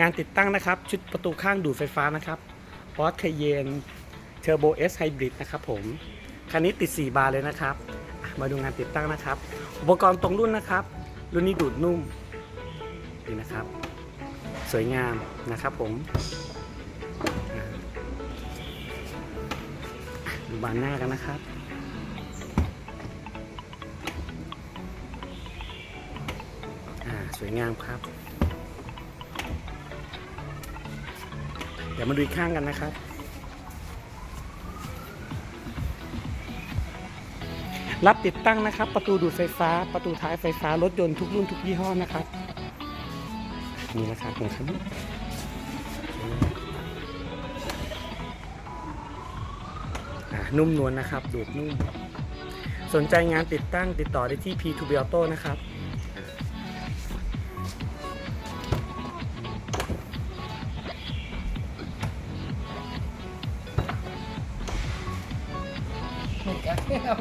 งานติดตั้งนะครับ ชุดประตูข้างดูดไฟฟ้านะครับบอสคเยนเทอร์โบเอสไฮบริดนะครับผม คันนี้ติด 4 บาร์เลยนะครับ มาดูงานติดตั้งนะครับ อุปกรณ์ตรงรุ่นนะครับ รุ่นนี้ดูดนุ่มนี่นะครับ สวยงามนะครับผมดูบานหน้ากันนะครับอ่าสวยงามครับ ดี๋ยวมาดูอีกข้างกันนะครับ รับติดตั้งนะครับ ประตูดูดไฟฟ้า ประตูท้ายไฟฟ้ารถยนต์ทุกรุ่นทุกยี่ห้อนะครับนี่นะครับของคันอ่านุ่มนวลนะครับ ดูดนุ่ม สนใจงานติดตั้งติดต่อได้ที่ P2B Auto นะครับ técnica.